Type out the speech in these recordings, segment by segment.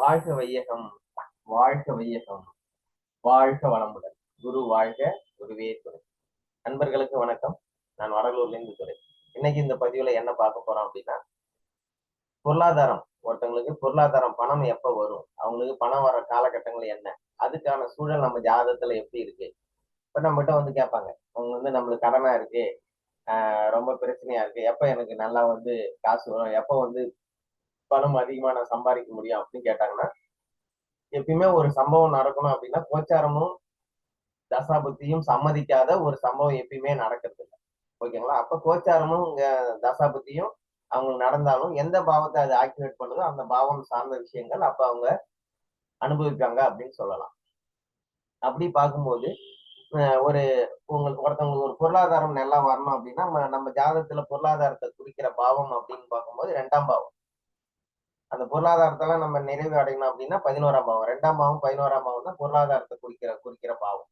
வாழ்க வையகம் வாழ்க வையகம் வாழ்க வளமுடன். குரு வாழ்க குருவே துறை நண்பர்களுக்கு வணக்கம். நான் வடலூர்ல இருந்து துறை இன்னைக்கு இந்த பதிவுல என்ன பார்க்க போறோம் அப்படின்னா பொருளாதாரம். ஒருத்தவங்களுக்கு பொருளாதாரம் பணம் எப்ப வரும்? அவங்களுக்கு பணம் வர காலகட்டங்கள் என்ன? அதுக்கான சூழல் நம்ம ஜாதகத்துல எப்படி இருக்கு? இப்ப நம்மகிட்ட வந்து கேட்பாங்க. அவங்க வந்து நம்மளுக்கு கடனா இருக்கு. ஆஹ் ரொம்ப பிரச்சனையா இருக்கு. எப்ப எனக்கு நல்லா வந்து காசு வரும்? எப்ப வந்து பணம் அதிகமா நான் சம்பாதிக்க முடியும் அப்படின்னு கேட்டாங்கன்னா எப்பயுமே ஒரு சம்பவம் நடக்கணும் அப்படின்னா கோச்சாரமும் தசாபுத்தியும் சம்மதிக்காத ஒரு சம்பவம் எப்பயுமே நடக்கிறது இல்லை. ஓகேங்களா? அப்ப கோச்சாரமும் இங்க தசாபுத்தியும் அவங்களுக்கு நடந்தாலும் எந்த பாவத்தை அது ஆக்டிவேட் பண்ணுதோ அந்த பாவம் சார்ந்த விஷயங்கள் அப்ப அவங்க அனுபவிப்பாங்க அப்படின்னு சொல்லலாம். அப்படி பார்க்கும்போது ஒரு உங்களுக்கு ஒருத்தவங்களுக்கு ஒரு பொருளாதாரம் நல்லா வரணும் அப்படின்னா நம்ம நம்ம ஜாதகத்துல பொருளாதாரத்தை குறிக்கிற பாவம் அப்படின்னு பார்க்கும்போது ரெண்டாம் பாவம். அந்த பொருளாதாரத்தெல்லாம் நம்ம நிறைவு அடையணும் அப்படின்னா பதினோராம் பாவம். ரெண்டாம் பாவம் பதினோராம் பாவம் தான் பொருளாதாரத்தை குறிக்கிற குறிக்கிற பாவம்.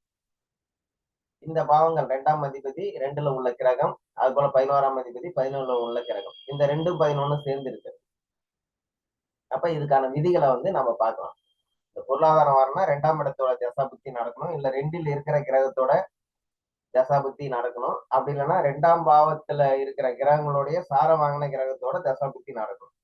இந்த பாவங்கள் ரெண்டாம் அதிபதி ரெண்டுல உள்ள கிரகம் அது போல பதினோராம் அதிபதி பதினொன்றுல உள்ள கிரகம். இந்த ரெண்டும் பதினொன்னு சேர்ந்து இருக்கு. அப்ப இதுக்கான விதிகளை வந்து நம்ம பார்க்கலாம். இந்த பொருளாதாரம் வரணும்னா ரெண்டாம் இடத்தோட தசாபுத்தி நடக்கணும். இல்ல ரெண்டில் இருக்கிற கிரகத்தோட தசாபுத்தி நடக்கணும். அப்படி இல்லைன்னா ரெண்டாம் பாவத்துல இருக்கிற கிரகங்களுடைய சார வாங்கின கிரகத்தோட தசாபுத்தி நடக்கணும்.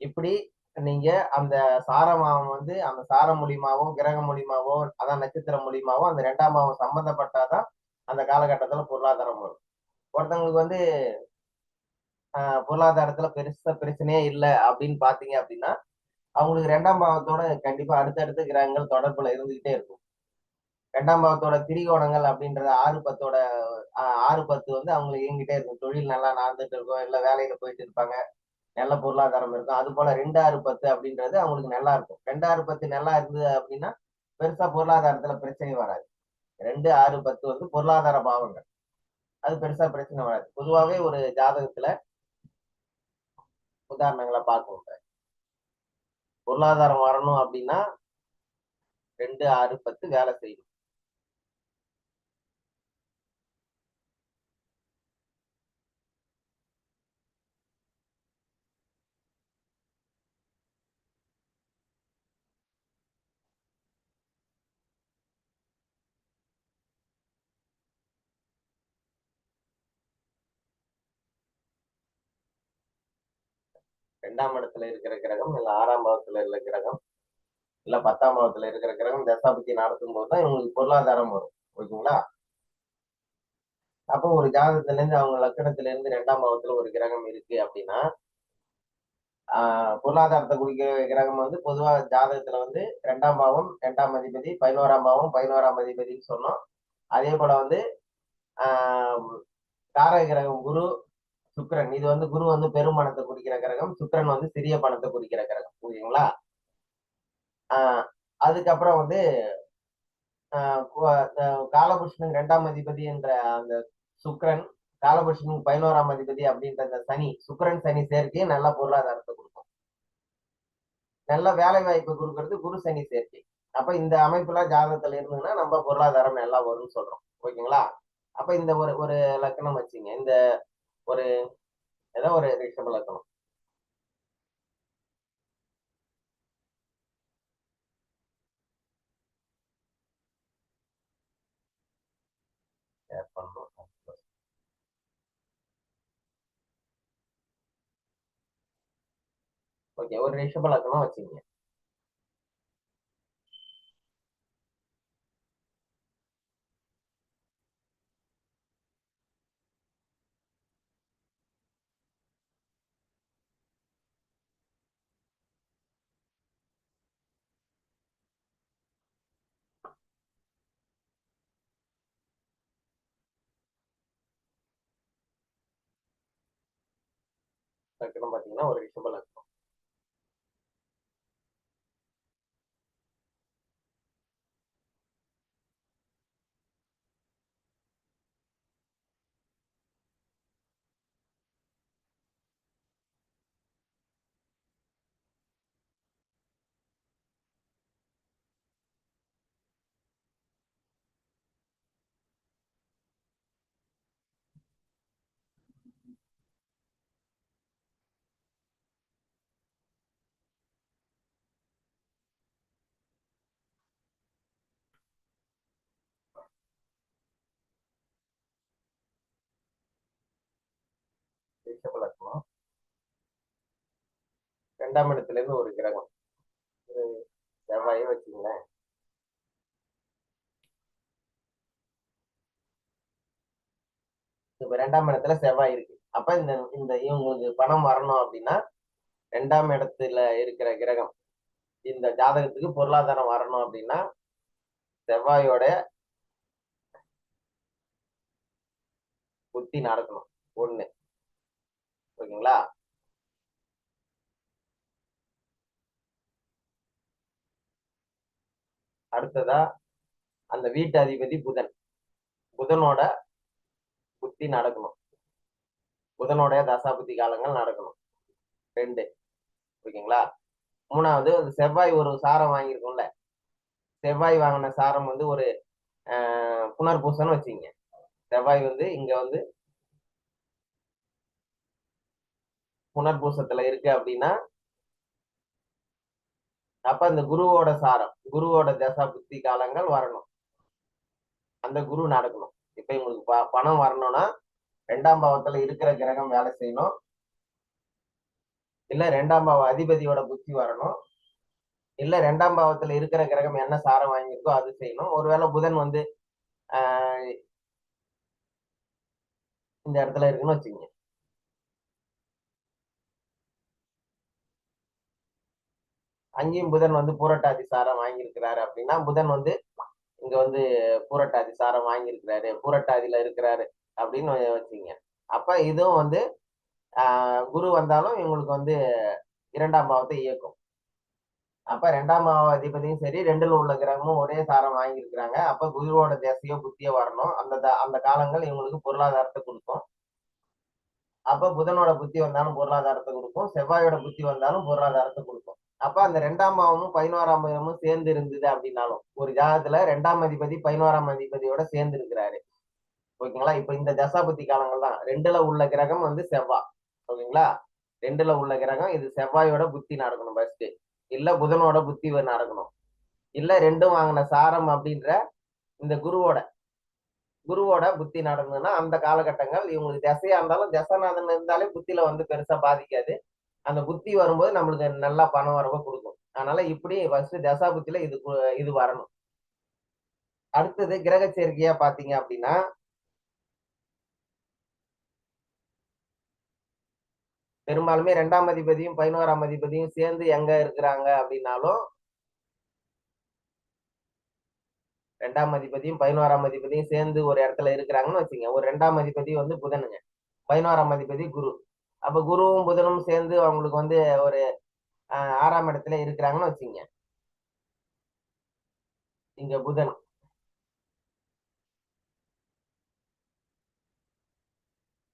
இப்படி நீங்க அந்த சாரமாவம் வந்து அந்த சாரம் மூலியமாவோ கிரகம் மூலியமாவோ அதான் நட்சத்திரம் மூலியமாவோ அந்த ரெண்டாம் பாவம் சம்பந்தப்பட்டாதான் அந்த காலகட்டத்துல பொருளாதாரம் வரும். ஒருத்தவங்களுக்கு வந்து பொருளாதாரத்துல பெருசா பிரச்சனையே இல்லை அப்படின்னு பாத்தீங்க அப்படின்னா அவங்களுக்கு ரெண்டாம் பாவத்தோட கண்டிப்பா அடுத்தடுத்த கிரகங்கள் தொடர்புல இருந்துகிட்டே இருக்கும். ரெண்டாம் பாவத்தோட திரிகோணங்கள் அப்படின்றது ஆறு பத்தோட ஆறு பத்து வந்து அவங்களுக்கு இயங்கிட்டே இருக்கும். தொழில் நல்லா நடந்துட்டு இருக்கும் இல்ல வேலையில போயிட்டு இருப்பாங்க. நல்ல பொருளாதாரம் இருக்கும். அது போல ரெண்டு ஆறு பத்து அப்படின்றது அவங்களுக்கு நல்லா இருக்கும். ரெண்டு பத்து நல்லா இருந்தது அப்படின்னா பெருசா பொருளாதாரத்துல பிரச்சனை வராது. ரெண்டு ஆறு பத்து வந்து பொருளாதார பாவங்கள். அது பெருசா பிரச்சனை வராது. பொதுவாகவே ஒரு ஜாதகத்துல உதாரணங்களை பார்க்க பொருளாதாரம் வரணும் அப்படின்னா ரெண்டு ஆறு பத்து வேலை செய்யணும். ரெண்டாம் இடத்துல இருக்கிற கிரகம் இல்ல ஆறாம் பாவத்துல இருக்கிற கிரகம் இல்ல பத்தாம் பாவத்துல இருக்கிற கிரகம் தசாபத்தி நடத்தும் போது தான் இவங்களுக்கு பொருளாதாரம் வரும். ஓகேங்களா? அப்போ ஒரு ஜாதகத்துல இருந்து அவங்க லக்கணத்துல இருந்து ரெண்டாம் பாவத்துல ஒரு கிரகம் இருக்கு அப்படின்னா ஆஹ் பொருளாதாரத்தை குறிக்கிற கிரகம் வந்து பொதுவா ஜாதகத்துல வந்து ரெண்டாம் பாவம் ரெண்டாம் அதிபதி பதினோராம் பாவம் பதினோராம் அதிபதின்னு சொன்னோம். அதே போல வந்து ஆஹ் காரக கிரகம் குரு சுக்கரன். இது வந்து குரு வந்து பெரும் பணத்தை குறிக்கிற கிரகம். சுக்கரன் வந்து சிறிய பணத்தை குறிக்கிற கிரகம். ஓகேங்களா ஆஹ் அதுக்கப்புறம் வந்து காலபுருஷனுக்கு ரெண்டாம் அதிபதி என்ற அந்த சுக்கரன் காலபுருஷனுக்கு பதினோராம் அதிபதி அப்படின்ற அந்த சனி சுக்கரன் சனி சேர்க்கை நல்ல பொருளாதாரத்தை கொடுக்கும். நல்ல வேலை வாய்ப்பு கொடுக்கறது குரு சனி சேர்க்கை. அப்ப இந்த அமைப்புல ஜாதகத்துல இருந்ததுன்னா நம்ம பொருளாதாரம் நல்லா வரும்னு சொல்றோம். ஓகேங்களா அப்ப இந்த ஒரு ஒரு லக்கணம் வச்சுங்க. இந்த ஒரு ஏதோ ஒரு ரிஷப இருக்கணும். ஓகே ஒரு ரிஷப லக்கணம் வச்சுக்கோங்க. லக்கணம் பாத்தீங்கன்னா ஒரு ரிஷப லக்கணம் ரிஷப லக்னம் ரெண்டாம் இடத்துல இருந்து ஒரு கிரகம். ஒரு செவ்வாயை வச்சுங்களேன் இப்ப ரெண்டாம் இடத்துல செவ்வாய் இருக்கு. அப்ப இந்த இந்த இவங்களுக்கு பணம் வரணும் அப்படின்னா ரெண்டாம் இடத்துல இருக்கிற கிரகம் இந்த ஜாதகத்துக்கு பொருளாதாரம் வரணும் அப்படின்னா செவ்வாயோட புத்தி நடக்கணும். ஒண்ணு. ஓகேங்களா? அடுத்ததா அந்த வீட்டு அதிபதி புதன். புதனோட புத்தி நடக்கணும். புதனோடைய தசாபுத்தி காலங்கள் நடக்கணும். ரெண்டு. ஓகேங்களா? மூணாவது செவ்வாய் ஒரு சாரம் வாங்கியிருக்கோம்ல. செவ்வாய் வாங்கின சாரம் வந்து ஒரு புனர்பூசன்னு வச்சுங்க செவ்வாய் வந்து இங்க வந்து புனர்பூசத்துல இருக்கு அப்படின்னா அப்ப இந்த குருவோட சாரம் குருவோட தசா புத்தி காலங்கள் வரணும். அந்த குரு நடக்கணும். இப்ப இவங்களுக்கு ப- பணம் வரணும்னா ரெண்டாம் பாவத்துல இருக்கிற கிரகம் வேலை செய்யணும். இல்ல ரெண்டாம் பாவ அதிபதியோட புத்தி வரணும். இல்ல ரெண்டாம் பாவத்துல இருக்கிற கிரகம் என்ன சாரம் வாங்கியிருக்கோ அது செய்யணும். ஒருவேளை புதன் வந்து ஆஹ் இந்த இடத்துல இருக்குன்னு வச்சுக்கோங்க. அங்கேயும் புதன் வந்து பூரட்டாதி சாரம் வாங்கியிருக்கிறாரு அப்படின்னா புதன் வந்து இங்க வந்து பூரட்டாதி சாரம் வாங்கியிருக்கிறாரு பூரட்டாதியில இருக்கிறாரு அப்படின்னு வச்சுங்க அப்ப இதுவும் வந்து குரு வந்தாலும் இவங்களுக்கு வந்து இரண்டாம் பாவத்தை இயக்கும். அப்ப ரெண்டாம் பாவ அதிபதியும் சரி ரெண்டுல உள்ள கிரகமும் ஒரே சாரம் வாங்கியிருக்கிறாங்க. அப்ப குருவோட தேசையோ புத்தியோ வரணும். அந்த த- அந்த காலங்கள் இவங்களுக்கு பொருளாதாரத்தை கொடுக்கும். அப்ப புதனோட புத்தி வந்தாலும் பொருளாதாரத்தை கொடுக்கும். செவ்வாயோட புத்தி வந்தாலும் பொருளாதாரத்தை கொடுக்கும். அப்ப அந்த ரெண்டாம் பாவமும் பதினோராம் பாவமும் சேர்ந்து இருந்தது அப்படின்னாலும் ஒரு ஜாதகத்துல ரெண்டாம் அதிபதி பதினோராம் அதிபதியோட சேர்ந்து இருக்கிறாரு. ஓகேங்களா? இப்ப இந்த தசாபதி காலங்கள் தான். ரெண்டுல உள்ள கிரகம் வந்து செவ்வாய் ஓகேங்களா? ரெண்டுல உள்ள கிரகம் இது செவ்வாயோட புத்தி நடக்கணும் ஃபர்ஸ்ட் இல்ல புதனோட புத்தி நடக்கணும். இல்ல ரெண்டும் வாங்கின சாரம் அப்படின்ற இந்த குருவோட குருவோட புத்தி நடந்ததுன்னா அந்த காலகட்டங்கள் இவங்களுக்கு திசையா இருந்தாலும் தசநாதன் இருந்தாலே புத்தியில வந்து பெருசா பாதிக்காது. அந்த புத்தி வரும்போது நம்மளுக்கு நல்லா பணம் வரவ கொடுக்கும். அதனால இப்படி ஃபர்ஸ்ட் தசா புத்தியில இது இது வரணும். அடுத்தது கிரக சேர்க்கையா பாத்தீங்க அப்படின்னா பெரும்பாலுமே ரெண்டாம் அதிபதியும் பதினோராம் அதிபதியும் சேர்ந்து எங்க இருக்கிறாங்க அப்படின்னாலும் ரெண்டாம் அதிபதியும் பதினோராம் அதிபதியும் சேர்ந்து ஒரு இடத்துல இருக்கிறாங்கன்னு வச்சுங்க ஒரு ரெண்டாம் அதிபதி வந்து புதனுங்க. பதினோராம் அதிபதி குரு. அப்ப குருவும் புதனும் சேர்ந்து அவங்களுக்கு வந்து ஒரு ஆறாம் இடத்துல இருக்கிறாங்கன்னு வச்சுங்க. இங்க புதன்.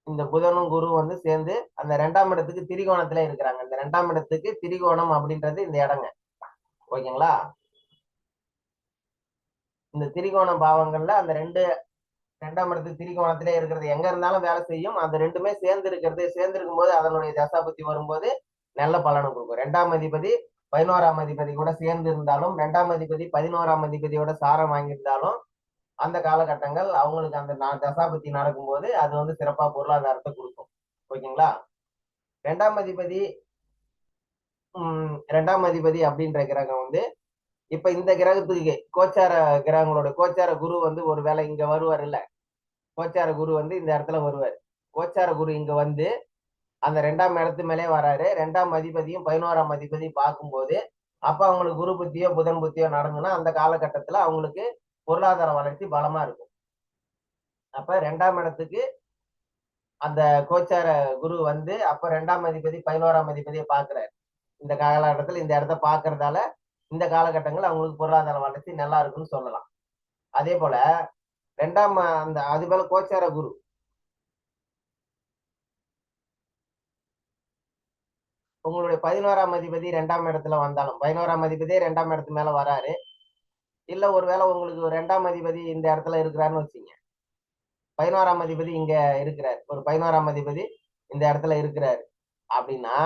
இந்த புதனும் குரு வந்து சேர்ந்து அந்த ரெண்டாம் இடத்துக்கு திரிகோணத்துல இருக்கிறாங்க. இந்த ரெண்டாம் இடத்துக்கு திரிகோணம் அப்படின்றது இந்த இடங்க. ஓகேங்களா? இந்த திரிகோண பாவங்கள்ல அந்த ரெண்டு ரெண்டாம் இடத்துக்கு திரிகோணத்திலே இருக்கிறது. எங்க இருந்தாலும் வேலை செய்யும். அந்த ரெண்டுமே சேர்ந்து இருக்கிறது சேர்ந்து இருக்கும்போது அதனுடைய தசாபத்தி வரும்போது நல்ல பலனை கொடுக்கும். ரெண்டாம் அதிபதி பதினோராம் அதிபதி கூட சேர்ந்து இருந்தாலும் ரெண்டாம் அதிபதி பதினோராம் அதிபதியோட சாரம் வாங்கியிருந்தாலும் அந்த காலகட்டங்கள் அவங்களுக்கு அந்த நா- நடக்கும்போது அது வந்து சிறப்பா பொருளாதாரத்தை கொடுக்கும். ஓகேங்களா? ரெண்டாம் அதிபதி உம் ரெண்டாம் அதிபதி அப்படின்ற கிரகம் வந்து இப்ப இந்த கிரகத்துக்கு கோச்சார கிரகங்களோட கோச்சார குரு வந்து ஒரு வேளை இங்க வருவார் இல்ல கோச்சார குரு வந்து இந்த இடத்துல வருவார். கோச்சார குரு இங்க வந்து அந்த ரெண்டாம் இடத்து மேலே வராரு. ரெண்டாம் அதிபதியும் பதினோராம் அதிபதியும் பார்க்கும்போது அப்ப அவங்களுக்கு குரு புத்தியோ புதன் புத்தியோ நடந்ததுன்னா அந்த காலகட்டத்துல அவங்களுக்கு பொருளாதார வளர்ச்சி பலமா இருக்கும். அப்ப ரெண்டாம் இடத்துக்கு அந்த கோச்சார குரு வந்து அப்ப ரெண்டாம் அதிபதி பதினோராம் அதிபதியை பாக்குறாரு இந்த காலகட்டத்துல இந்த இடத்த பாக்குறதால இந்த காலகட்டங்கள் அவங்களுக்கு பொருளாதார வளர்ச்சி நல்லா இருக்குன்னு சொல்லலாம். அதே போல ரெண்டாம் அந்த அது போல கோச்சார குரு. உங்களுடைய பதினோராம் அதிபதி ரெண்டாம் இடத்துல வந்தாலும் பதினோராம் அதிபதியே ரெண்டாம் இடத்து மேல வராரு. இல்ல ஒருவேளை உங்களுக்கு ரெண்டாம் அதிபதி இந்த இடத்துல இருக்கிறாருன்னு வச்சுங்க. பதினோராம் அதிபதி இங்க இருக்கிறார். ஒரு பதினோராம் அதிபதி இந்த இடத்துல இருக்கிறாரு. அப்படின்னா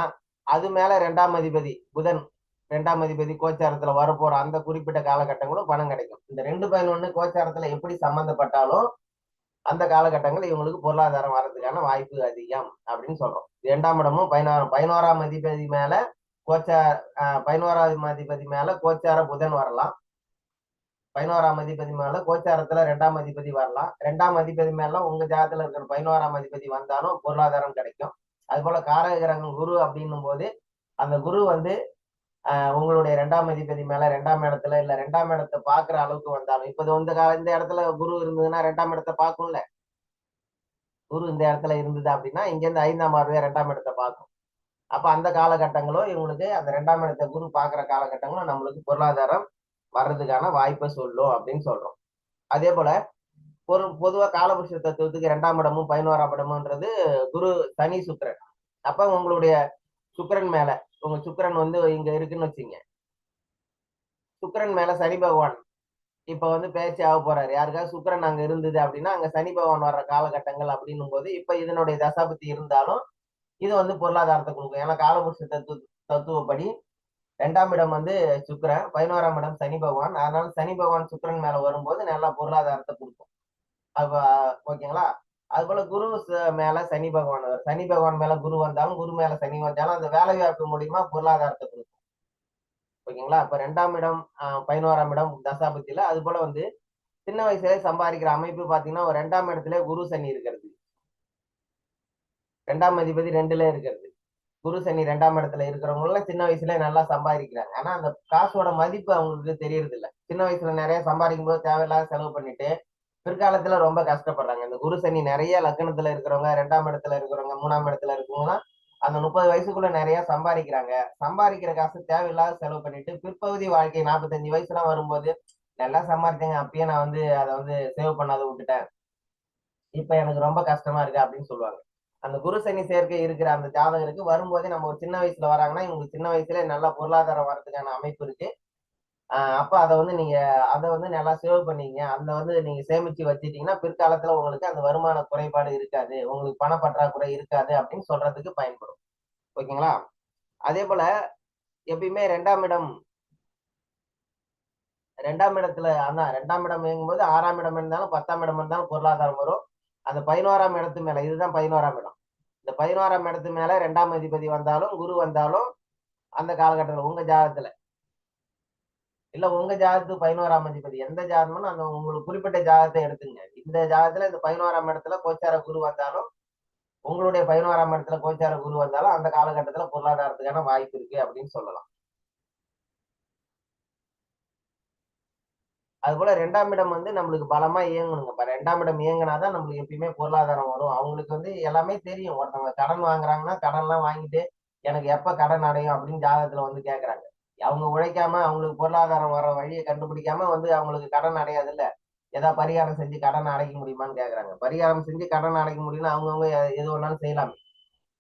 அது மேல ரெண்டாம் அதிபதி புதன் ரெண்டாம் அதிபதி கோச்சாரத்துல வரப்போற அந்த குறிப்பிட்ட காலகட்டங்களும் பணம் கிடைக்கும். இந்த ரெண்டு பதினொன்னு கோச்சாரத்துல எப்படி சம்பந்தப்பட்டாலும் அந்த காலகட்டங்கள் இவங்களுக்கு பொருளாதாரம் வர்றதுக்கான வாய்ப்பு அதிகம் அப்படின்னு சொல்றோம். இரண்டாம் இடமும் பதினோராம் பதினோராம் அதிபதி மேல கோச்சார பதினோராம் அதிபதி மேல கோச்சார புதன் வரலாம். பதினோராம் அதிபதி மேல கோச்சாரத்துல ரெண்டாம் அதிபதி வரலாம். ரெண்டாம் அதிபதி மேல உங்க ஜாதத்துல இருக்கிற பதினோராம் அதிபதி வந்தாலும் பொருளாதாரம் கிடைக்கும். அது போல காரக கிரகம் குரு அப்படின்னும் போது அந்த குரு வந்து உங்களுடைய ரெண்டாம் அதிபதி மேல ரெண்டாம் இடத்துல இல்ல ரெண்டாம் இடத்தை பாக்குற அளவுக்கு வந்தாலும் இப்ப இந்த கால இந்த இடத்துல குரு இருந்ததுன்னா ரெண்டாம் இடத்தை பார்க்கும்ல? குரு இந்த இடத்துல இருந்தது அப்படின்னா இங்க இருந்து ஐந்தாம் பார்வையா ரெண்டாம் இடத்தை பார்க்கும். அப்ப அந்த காலகட்டங்களும் இவங்களுக்கு அந்த ரெண்டாம் இடத்தை குரு பாக்குற காலகட்டங்களும் நம்மளுக்கு பொருளாதாரம் வர்றதுக்கான வாய்ப்பை சொல்லும் அப்படின்னு சொல்றோம். அதே போல பொரு பொதுவா காலபுருஷ தத்துவத்துக்கு ரெண்டாம் இடமும் பதினோராம் இடமும்ன்றது குரு தனி சுக்கரன். அப்ப உங்களுடைய சுக்கரன் மேல உங்க சுக்கரன் வந்து இங்க இருக்குன்னு வச்சுங்க. சுக்கரன் மேல சனி பகவான். இப்ப வந்து பேச்சு ஆக போறாரு. யாருக்காவது சுக்கரன் அங்க இருந்தது அப்படின்னா அங்க சனி பகவான் வர்ற காலகட்டங்கள் அப்படின்னும் போது இப்ப இதனுடைய தசாபத்தி இருந்தாலும் இது வந்து பொருளாதாரத்தை கொடுக்கும். ஏன்னா காலபுருஷ தத்துவ தத்துவப்படி ரெண்டாம் இடம் வந்து சுக்கிரன் பதினோராம் இடம் சனி பகவான். அதனால சனி பகவான் சுக்கரன் மேல வரும்போது நல்லா பொருளாதாரத்தை கொடுக்கும். அப்ப ஓகேங்களா? அது போல குரு மேல சனி பகவான் வரும். சனி பகவான் மேல குரு வந்தாலும் குரு மேல சனி வந்தாலும் அந்த வேலை வாய்ப்பு மூலியமா பொருளாதாரத்தை கொடுக்கும் ஓகேங்களா? அப்ப ரெண்டாம் இடம் பதினோராம் இடம் தசாபத்தியில அது போல வந்து சின்ன வயசுல சம்பாதிக்கிற அமைப்பு பாத்தீங்கன்னா ஒரு ரெண்டாம் இடத்துல குரு சனி இருக்கிறது. ரெண்டாம் அதிபதி ரெண்டுல இருக்கிறது. குரு சனி ரெண்டாம் இடத்துல இருக்கிறவங்க எல்லாம் சின்ன வயசுல நல்லா சம்பாதிக்கிறாங்க. ஆனா அந்த காசோட மதிப்பு அவங்களுக்கு தெரியறது இல்லை சின்ன வயசுல நிறைய சம்பாதிக்கும் போது தேவையில்லாத செலவு பண்ணிட்டு பிற்காலத்துல ரொம்ப கஷ்டப்படுறாங்க. இந்த குரு சனி நிறைய லக்னத்துல இருக்கிறவங்க ரெண்டாம் இடத்துல இருக்கிறவங்க மூணாம் இடத்துல இருக்கிறவங்கன்னா அந்த முப்பது வயசுக்குள்ள நிறைய சம்பாதிக்கிறாங்க. சம்பாதிக்கிற காசு தேவையில்லாத செலவு பண்ணிட்டு பிற்பகுதி வாழ்க்கை நாற்பத்தஞ்சு வயசுலாம் வரும்போது நல்லா சம்பாதிச்சேங்க அப்பயே நான் வந்து அதை வந்து சேவ் பண்ணாத விட்டுட்டேன். இப்ப எனக்கு ரொம்ப கஷ்டமா இருக்கு அப்படின்னு சொல்லுவாங்க. அந்த குரு சனி சேர்க்கை இருக்கிற அந்த ஜாதகருக்கு வரும்போதே நம்ம ஒரு சின்ன வயசுல வராங்கன்னா இவங்களுக்கு சின்ன வயசுல நல்ல பொருளாதாரம் வரதுக்கான அமைப்பு இருக்கு. அப்ப அதை வந்து நீங்க அதை வந்து நல்லா சேவ் பண்ணீங்க. அந்த வந்து நீங்க சேமிச்சு வச்சுட்டீங்கன்னா பிற்காலத்துல உங்களுக்கு அந்த வருமான குறைபாடு இருக்காது. உங்களுக்கு பண பற்றாக்குறை இருக்காது அப்படின்னு சொல்றதுக்கு பயன்படும். ஓகேங்களா? அதே போல எப்பயுமே ரெண்டாம் இடம் ரெண்டாம் இடத்துல அதான் ரெண்டாம் இடம் இயங்கும்போது ஆறாம் இடம் இருந்தாலும் பத்தாம் இடம் இருந்தாலும் பொருளாதாரம் வரும். அந்த பதினோராம் இடத்து மேல இதுதான் பதினோராம் இடம். இந்த பதினோராம் இடத்து மேல ரெண்டாம் அதிபதி வந்தாலும் குரு வந்தாலும் அந்த காலகட்டத்துல உங்க ஜாதகத்துல இல்ல உங்க ஜாதத்து பதினோராம் அதிபதி. எந்த ஜாதகம்னு அந்த உங்களுக்கு குறிப்பிட்ட ஜாதத்தை எடுத்துங்க. இந்த ஜாதத்துல இந்த பதினோராம் இடத்துல கோச்சார குரு வந்தாலும் உங்களுடைய பதினோராம் இடத்துல கோச்சார குரு வந்தாலும் அந்த காலகட்டத்துல பொருளாதாரத்துக்கான வாய்ப்பு இருக்கு அப்படின்னு சொல்லலாம். அது போல ரெண்டாம் இடம் வந்து நம்மளுக்கு பலமா இயங்கணுங்க. இப்ப ரெண்டாம் இடம் இயங்கினாதான் நம்மளுக்கு எப்பயுமே பொருளாதாரம் வரும். அவங்களுக்கு வந்து எல்லாமே தெரியும். ஒருத்தவங்க கடன் வாங்குறாங்கன்னா கடன் எல்லாம் வாங்கிட்டு எனக்கு எப்ப கடன் அடையும் அப்படின்னு ஜாதகத்துல வந்து கேக்குறாங்க. அவங்க உழைக்காம அவங்களுக்கு பொருளாதாரம் வர வழியை கண்டுபிடிக்காம வந்து அவங்களுக்கு கடன் அடையாது இல்ல ஏதாவது பரிகாரம் செஞ்சு கடன் அடைக்க முடியுமான்னு கேக்குறாங்க. பரிகாரம் செஞ்சு கடன் அடைக்க முடியும்னா அவங்கவுங்க எது வேணாலும் செய்யலாம்.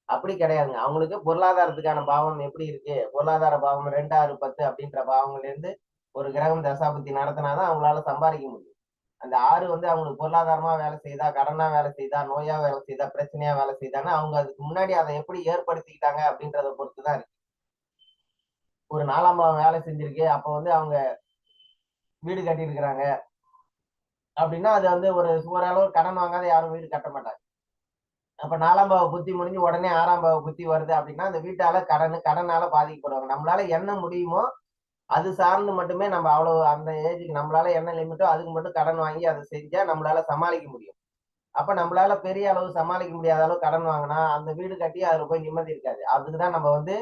அப்படி கிடையாதுங்க. அவங்களுக்கு பொருளாதாரத்துக்கான பாவம் எப்படி இருக்கு? பொருளாதார பாவம் ரெண்டு ஆறு பத்து அப்படின்ற பாவங்கள்ல இருந்து ஒரு கிரகம் தசாபத்தி நடத்தினாதான் அவங்களால சம்பாதிக்க முடியும். அந்த ஆறு வந்து அவங்களுக்கு பொருளாதாரமா வேலை செய்தா கடனா வேலை செய்தா நோயா வேலை செய்தா பிரச்சனையா வேலை செய்தான்னு அவங்க அதுக்கு முன்னாடி அதை எப்படி ஏற்படுத்திக்கிட்டாங்க அப்படின்றத பொறுத்து தான் இருக்கு. ஒரு நாலாம் பாவம் வேலை செஞ்சிருக்கு. அப்ப வந்து அவங்க வீடு கட்டியிருக்கிறாங்க. அப்படின்னா அது வந்து ஒரு ஓரளவு கடன் வாங்காத யாரும் வீடு கட்ட மாட்டாங்க. அப்ப நாலாம் பாவ புத்தி முடிஞ்சு உடனே ஆறாம் பாவ புத்தி வருது அப்படின்னா அந்த வீட்டால கடன் கடனால பாதிக்கப்படுவாங்க. நம்மளால என்ன முடியுமோ அது சார்ந்து மட்டுமே நம்ம அவ்வளவு அந்த ஏஜுக்கு நம்மளால என்ன லிமிட்டோ அதுக்கு மட்டும் கடன் வாங்கி அதை செஞ்சா நம்மளால சமாளிக்க முடியும். அப்ப நம்மளால பெரிய அளவு சமாளிக்க முடியாத அளவு கடன் வாங்கினா அந்த வீடு கட்டி அதுல போய் நிம்மதி இருக்காது. அதுக்குதான் நம்ம வந்து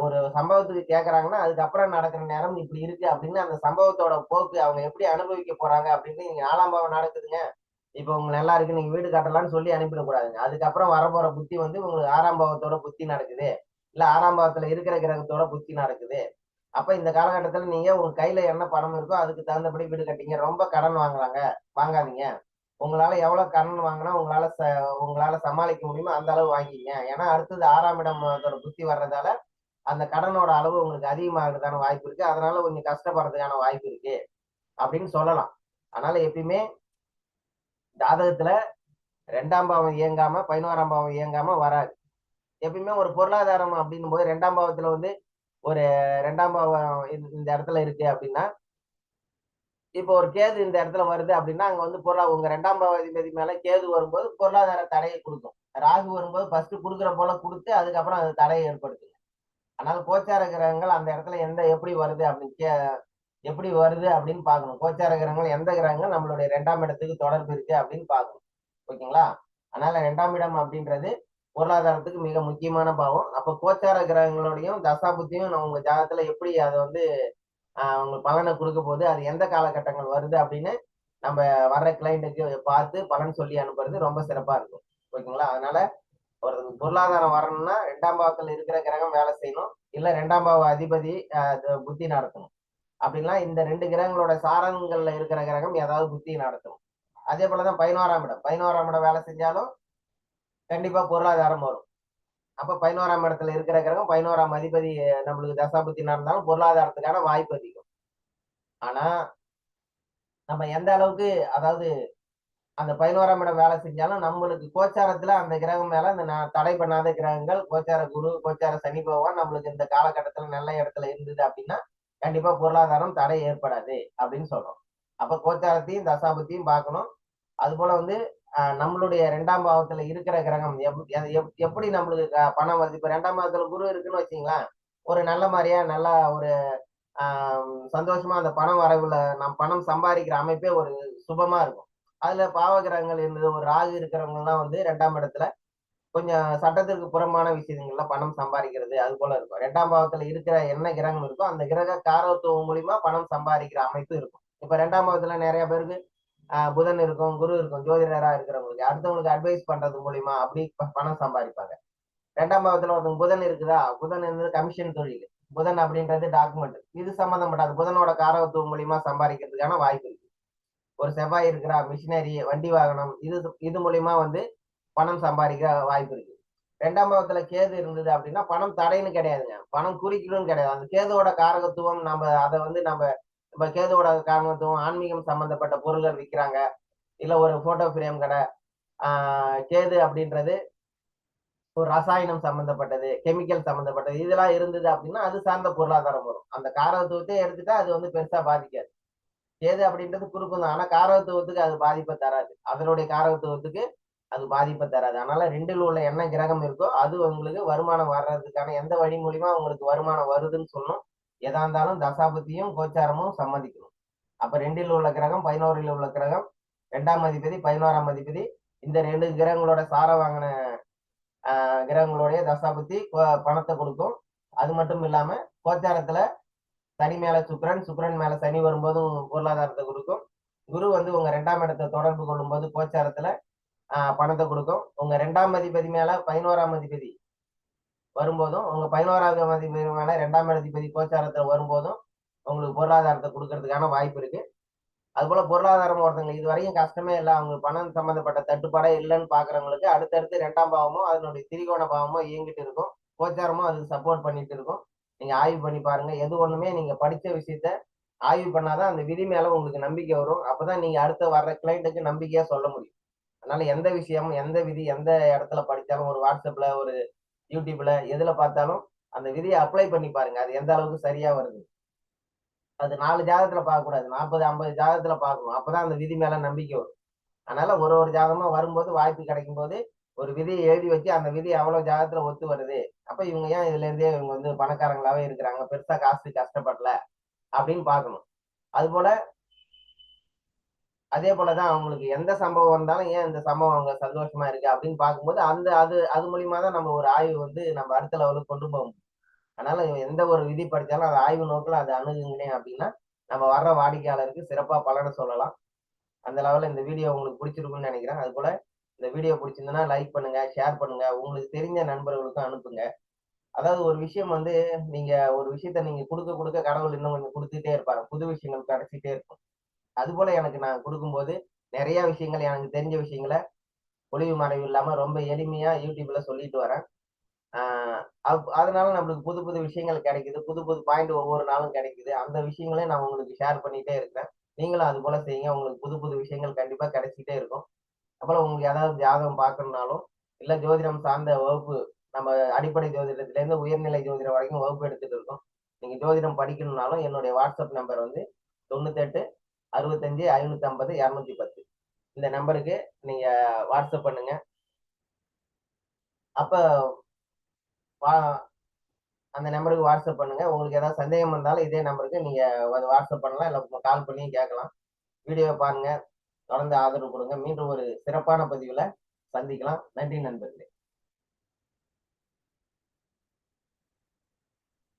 ஒரு சம்பவத்துக்கு கேட்கறாங்கன்னா அதுக்கப்புறம் நடக்கிற நேரம் இப்படி இருக்கு அப்படின்னு அந்த சம்பவத்தோட போக்கு அவங்க எப்படி அனுபவிக்க போறாங்க அப்படின்னு நீங்க நாலாம் பாவம் நடக்குதுங்க. இப்போ உங்க நல்லா இருக்கு நீங்க வீடு கட்டலாம்னு சொல்லி அனுப்பிடக்கூடாதுங்க. அதுக்கப்புறம் வரப்போற புத்தி வந்து உங்களுக்கு ஆறாம் பாவத்தோட புத்தி நடக்குது. இல்ல ஆறாம் பாவத்துல இருக்கிற கிரகத்தோட புத்தி நடக்குது. அப்ப இந்த காலகட்டத்துல நீங்க உங்க கையில என்ன பணம் இருக்கோ அதுக்கு தகுந்தபடி வீடு கட்டிங்க ரொம்ப கடன் வாங்குறாங்க. வாங்காதீங்க. உங்களால எவ்வளவு கடன் வாங்கினா உங்களால ச- உங்களால சமாளிக்க முடியுமோ அந்த அளவு வாங்கிங்க ஏன்னா அடுத்தது ஆறாம் இடம் புத்தி வர்றதால அந்த கடனோட அளவு உங்களுக்கு அதிகமாகிறதுக்கான வாய்ப்பு இருக்கு. அதனால கொஞ்சம் கஷ்டப்படுறதுக்கான வாய்ப்பு இருக்கு அப்படின்னு சொல்லலாம். அதனால எப்பயுமே ஜாதகத்துல ரெண்டாம் பாவம் இயங்காம பதினோராம் பாவம் இயங்காம வராது. எப்பயுமே ஒரு பொருளாதாரம் அப்படின்னும் போது ரெண்டாம் பாவத்துல வந்து ஒரு ரெண்டாம் பாவம் இந்த- இந்த இடத்துல இருக்கு அப்படின்னா இப்போ ஒரு கேது இந்த இடத்துல வருது அப்படின்னா அங்க வந்து பொருளா உங்க ரெண்டாம் பாவாதிபதி மேல கேது வரும்போது பொருளாதார தடையை கொடுக்கும். ராகு வரும்போது ஃபர்ஸ்ட் கொடுக்குற போல கொடுத்து அதுக்கப்புறம் அது தடையை ஏற்படுத்தும். அதனால கோச்சார கிரகங்கள் அந்த இடத்துல எந்த எப்படி வருது அப்படின்னு கே எப்படி வருது அப்படின்னு பார்க்கணும். கோச்சார கிரகங்கள் எந்த கிரகங்கள் நம்மளுடைய ரெண்டாம் இடத்துக்கு தொடர்பு இருக்கு அப்படின்னு பார்க்கணும். ஓகேங்களா? அதனால ரெண்டாம் இடம் அப்படின்றது பொருளாதாரத்துக்கு மிக முக்கியமான பாவம். அப்போ கோச்சார கிரகங்களோடையும் தசாபுத்தியும் நம்ம உங்க ஜாதகத்துல எப்படி அதை வந்து உங்களுக்கு பலனை கொடுக்க போகுது அது எந்த காலகட்டங்கள் வருது அப்படின்னு நம்ம வர்ற கிளைண்ட்டுக்கு பார்த்து பலன் சொல்லி அனுப்புறது ரொம்ப சிறப்பா இருக்கும். ஓகேங்களா? அதனால ஒரு பொருளாதாரம் வரணும்னா ரெண்டாம் பாவத்துல இருக்கிற கிரகம் வேலை செய்யணும். இல்ல ரெண்டாம் பாவ அதிபதி புத்தி நடத்தணும். அப்படின்னா இந்த ரெண்டு கிரகங்களோட சாரங்கள்ல இருக்கிற கிரகம் ஏதாவது புத்தி நடத்தணும். அதே போலதான் பதினோராம் இடம். பதினோராம் இடம் வேலை செஞ்சாலும் கண்டிப்பா பொருளாதாரம் வரும். அப்ப பதினோராம் இடத்துல இருக்கிற கிரகம் பதினோராம் அதிபதி நம்மளுக்கு தசாபுத்தி நடந்தாலும் பொருளாதாரத்துக்கான வாய்ப்பு அதிகம். ஆனா நம்ம எந்த அளவுக்கு அதாவது அந்த பதினோராம் இடம் வேலை செஞ்சாலும் நம்மளுக்கு கோச்சாரத்துல அந்த கிரகம் மேல அந்த நா- தடை பண்ணாத கிரகங்கள் கோச்சார குரு கோச்சார சனி பகவான் நம்மளுக்கு இந்த காலகட்டத்துல நல்ல இடத்துல இருந்தது அப்படின்னா கண்டிப்பா பொருளாதாரம் தடை ஏற்படாது அப்படின்னு சொல்றோம். அப்ப கோச்சாரத்தையும் தசாபத்தையும் பார்க்கணும். அது போல வந்து நம்மளுடைய ரெண்டாம் பாவத்துல இருக்கிற கிரகம் எப்- எப்- எப்படி நம்மளுக்கு பணம் வருது? இப்ப ரெண்டாம் பாவத்துல குரு இருக்குன்னு வச்சுங்களேன் ஒரு நல்ல மாதிரியா நல்லா ஒரு சந்தோஷமா அந்த பணம் வரவுல நம் பணம் சம்பாதிக்கிற அமைப்பே ஒரு சுபமா இருக்கும். அதுல பாவ கிரகங்கள் இருந்தது ஒரு ராகு இருக்கிறவங்கலாம் வந்து ரெண்டாம் இடத்துல கொஞ்சம் சட்டத்திற்கு புறம்பான விஷயங்கள்ல பணம் சம்பாதிக்கிறது அது போல இருக்கும். ரெண்டாம் பாவத்துல இருக்கிற என்ன கிரகம் இருக்கோ அந்த கிரக காரத்துவம் மூலியமா பணம் சம்பாதிக்கிற அமைப்பு இருக்கும். இப்ப ரெண்டாம் பாவத்துல நிறைய பேருக்கு புதன் இருக்கும் குரு இருக்கும் ஜோதிடரா இருக்கிறவங்களுக்கு அடுத்தவங்களுக்கு அட்வைஸ் பண்றது மூலியமா அப்படி பணம் சம்பாதிப்பாங்க. ரெண்டாம் பாவத்துல ஒருத்தவங்க புதன் இருக்குதா? புதன் இருந்தது கமிஷன் தொழில். புதன் அப்படின்றது டாக்குமெண்ட் இது சம்மந்தப்படாது புதனோட காரகத்துவம் மூலியமா சம்பாதிக்கிறதுக்கான வாய்ப்பு இருக்கு. ஒரு செவ்வாய் இருக்கிறா மிஷினரி வண்டி வாகனம் இது இது மூலியமா வந்து பணம் சம்பாதிக்க வாய்ப்பு இருக்கு. ரெண்டாம் பாவத்துல கேது இருந்தது அப்படின்னா பணம் தடைன்னு கிடையாதுங்க. பணம் குறிக்கணும்னு கிடையாது. அந்த கேதுவோட காரகத்துவம் நம்ம அதை வந்து நம்ம இப்ப கேதுவோட காரகத்துவம் ஆன்மீகம் சம்பந்தப்பட்ட பொருள்கள் விற்கிறாங்க இல்ல ஒரு போட்டோ ஃப்ரேம் கடை கேது அப்படின்றது ஒரு ரசாயனம் சம்பந்தப்பட்டது கெமிக்கல் சம்பந்தப்பட்டது இதெல்லாம் இருந்தது அப்படின்னா அது சார்ந்த பொருளாதாரம் வரும். அந்த காரகத்துவத்தை எடுத்துட்டா அது வந்து பெருசா பாதிக்காது. ஏது அப்படின்றது குறுக்கும் தான் ஆனா காரகத்துவத்துக்கு அது பாதிப்பை தராது. அதனுடைய காரகத்துவத்துக்கு அது பாதிப்பை தராது. அதனால ரெண்டில் உள்ள என்ன கிரகம் இருக்கோ அது உங்களுக்கு வருமானம் வர்றதுக்கான எந்த வழி மூலியமா உங்களுக்கு வருமானம் வருதுன்னு சொல்லணும். எதா இருந்தாலும் தசாபத்தியும் கோச்சாரமும் சம்மதிக்கணும். அப்ப ரெண்டில் உள்ள கிரகம் பதினோரில் உள்ள கிரகம் ரெண்டாம் அதிபதி பதினோராம் அதிபதி இந்த ரெண்டு கிரகங்களோட சார வாங்கின கிரகங்களுடைய தசாபத்தி பணத்தை கொடுக்கும். அது மட்டும் இல்லாம கோச்சாரத்துல சனி மேல சுக்ரன் சுக்ரன் மேல சனி வரும்போதும் பொருளாதாரத்தை கொடுக்கும். குரு வந்து உங்க ரெண்டாம் இடத்தை தொடர்பு கொள்ளும்போது கோச்சாரத்துல பணத்தை கொடுக்கும். உங்க ரெண்டாம் அதிபதி மேல பதினோராம் அதிபதி வரும்போதும் உங்க பதினோராவது அதிபதி மேல ரெண்டாம் அதிபதி கோச்சாரத்துல வரும்போதும் உங்களுக்கு பொருளாதாரத்தை கொடுக்கறதுக்கான வாய்ப்பு இருக்கு. அது போல பொருளாதாரம் ஒருத்தங்க இது வரைக்கும் கஷ்டமே இல்லை. அவங்க பணம் சம்பந்தப்பட்ட தட்டுப்பாடே இல்லைன்னு பாக்குறவங்களுக்கு அடுத்தடுத்து ரெண்டாம் பாவமும் அதனுடைய திரிகோண பாவமும் இயங்கிட்டு இருக்கும். கோச்சாரமும் அதுக்கு சப்போர்ட் பண்ணிட்டு இருக்கும். நீங்க ஆய்வு பண்ணி பாருங்க. எது ஒண்ணுமே நீங்க படிச்ச விஷயத்த ஆய்வு பண்ணாதான் அந்த விதி மேல உங்களுக்கு நம்பிக்கை வரும். அப்பதான் நீங்க அடுத்த வர்ற கிளைண்ட்டுக்கு நம்பிக்கையா சொல்ல முடியும். அதனால எந்த விஷயமும் எந்த விதி எந்த இடத்துல படித்தாலும் ஒரு வாட்ஸ்அப்ல ஒரு யூடியூப்ல எதுல பார்த்தாலும் அந்த விதியை அப்ளை பண்ணி பாருங்க. அது எந்த அளவுக்கு சரியா வருது. அது நாலு ஜாதகத்துல பார்க்க கூடாது நாற்பது ஐம்பது ஜாதகத்துல பார்க்கணும். அப்பதான் அந்த விதி மேல நம்பிக்கை வரும். அதனால ஒரு ஒரு ஜாதகமா வரும்போது வாய்ப்பு கிடைக்கும் போது ஒரு விதியை எழுதி வச்சு அந்த விதி எவ்வளவு ஜாகத்துல ஒத்து வருது? அப்ப இவங்க ஏன் இதுல இருந்தே இவங்க வந்து பணக்காரங்களாவே இருக்கிறாங்க? பெருசா காசு கஷ்டப்படல அப்படின்னு பார்க்கணும். அது போல அதே போலதான் அவங்களுக்கு எந்த சம்பவம் வந்தாலும் ஏன் இந்த சம்பவம் அவங்க சந்தோஷமா இருக்கு அப்படின்னு பார்க்கும்போது அந்த அது அது மூலியமா தான் நம்ம ஒரு ஆய்வு வந்து நம்ம அடுத்த லெவலுக்கு கொண்டு போக முடியும். அதனால எந்த ஒரு விதி படித்தாலும் அது ஆய்வு நோக்கில் அது அணுகுங்க அப்படின்னா நம்ம வர்ற வாடிக்கையாளருக்கு சிறப்பா பலனை சொல்லலாம். அந்த லெவலில் இந்த வீடியோ உங்களுக்கு பிடிச்சிருக்குன்னு நினைக்கிறேன். அது போல இந்த வீடியோ பிடிச்சிருந்ததுன்னா லைக் பண்ணுங்க ஷேர் பண்ணுங்க உங்களுக்கு தெரிஞ்ச நண்பர்களுக்கும் அனுப்புங்க. அதாவது ஒரு விஷயம் வந்து நீங்க ஒரு விஷயத்த நீங்க கொடுக்க கொடுக்க கடவுள் இன்னும் கொஞ்சம் கொடுத்துட்டே இருப்பாங்க புது விஷயங்கள் கிடைச்சிட்டே இருக்கும். அது போல எனக்கு நான் கொடுக்கும்போது நிறைய விஷயங்கள் எனக்கு தெரிஞ்ச விஷயங்களை ஒளிவு மறைவு இல்லாம ரொம்ப எளிமையா யூடியூப்ல சொல்லிட்டு வரேன். ஆஹ் அதனால நம்மளுக்கு புது புது விஷயங்கள் கிடைக்குது. புது புது பாயிண்ட் ஒவ்வொரு நாளும் கிடைக்குது. அந்த விஷயங்களையும் நான் உங்களுக்கு ஷேர் பண்ணிட்டே இருக்கிறேன். நீங்களும் அது போல செய்யுங்க. உங்களுக்கு புது புது விஷயங்கள் கண்டிப்பா கிடைச்சிட்டே இருக்கும். அப்புறம் உங்களுக்கு ஏதாவது ஜாதகம் பார்க்கணும்னாலும் இல்ல ஜோதிடம் சார்ந்த வகுப்பு நம்ம அடிப்படை ஜோதிடத்துல இருந்து உயர்நிலை ஜோதிடம் வரைக்கும் வகுப்பு எடுத்துட்டு இருக்கோம். நீங்க ஜோதிடம் படிக்கணும்னாலும் என்னுடைய வாட்ஸ்அப் நம்பர் வந்து தொண்ணூத்தெட்டு அறுபத்தஞ்சு ஐநூத்தி ஐம்பது இரநூத்தி பத்து. இந்த நம்பருக்கு நீங்க வாட்ஸ்அப் பண்ணுங்க. அப்ப வா- அந்த நம்பருக்கு வாட்ஸ்அப் பண்ணுங்க. உங்களுக்கு ஏதாவது சந்தேகம் இருந்தாலும் இதே நம்பருக்கு நீங்க வாட்ஸ்அப் பண்ணலாம். இல்லை கால் பண்ணி கேட்கலாம். வீடியோ பாருங்க. தொடர்ந்து ஆதரவு கொடுங்க. மீண்டும் ஒரு சிறப்பான பதிவுல சந்திக்கலாம். நன்றி நண்பர்களே.